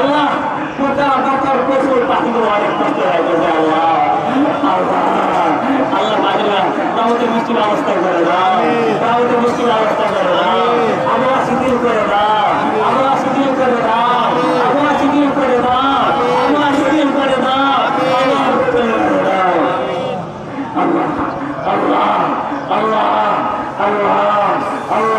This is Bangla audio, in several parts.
আল্লাহ কোথা ডাক্তার প্রচুর পাখিগুলো অনেক কষ্ট হয়ে গেছে আল্লাহ। আল্লাহ। পাখিরা তাহলে মুশকিল অবস্থা করে দাও। তাহলে মুশকিল অবস্থা করে দাও। আবহাওয়া শিথিল করে দাও। আবহাওয়া শিথিল করে দাও। আবহাওয়া শিথিল করে দাও। আবহাওয়া শিথিল করে দাও। আল্লাহ। আল্লাহ। আল্লাহ। আল্লাহ। আল্লাহ।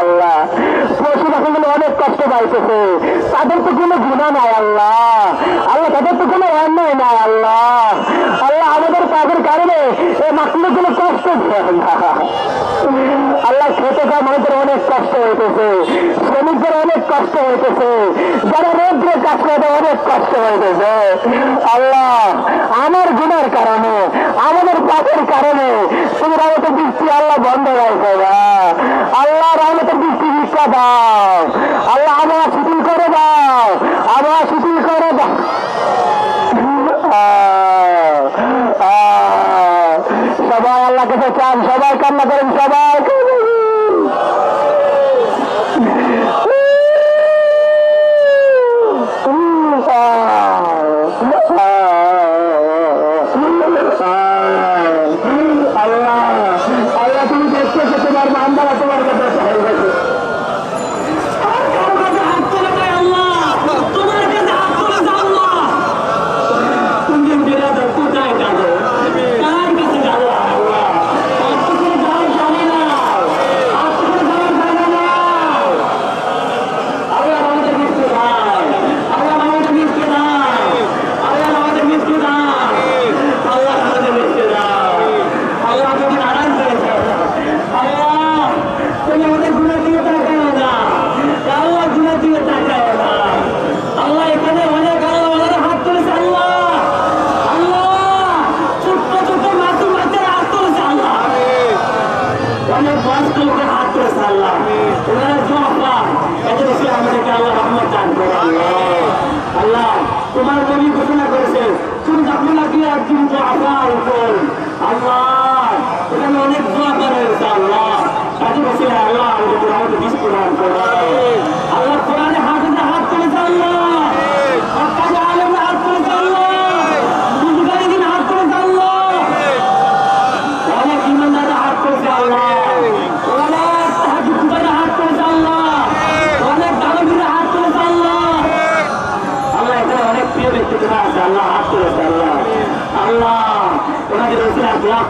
আল্লাহ পশু পাখিগুলো অনেক কষ্ট পাইতেছে তাদের তো কোনো গুণা নাই, আল্লাহ। আল্লাহ, তাদের তো কোনো অন্যায় নাই, আল্লাহ। কাজের কারণে এই মাখলুকগুলো কষ্ট পায় আল্লাহ খেতে খাওয়া মানুষের অনেক কষ্ট হইতেছে, শ্রমিকদের অনেক কষ্ট হইতেছে, যারা রোদ্রে কাজ করে অনেক কষ্ট হইতেছে। আল্লাহ, আমার গুণের কারণে, আমাদের পাপের কারণে, তুমি রহমতের বৃষ্টি আল্লাহ বন্ধ রাখো না। আল্লাহ রহমতের বৃষ্টি দাও। আল্লাহ আবহাওয়া শিথিল করে দাও আবহাওয়া শিথিল করে দাও আহ, আহ, সবাই আল্লাহ কাছে চান সবাই কান্না করেন সবাই মাফ করে আল্লাহ আল্লাহ ওনাদের ওসিরা দোয়া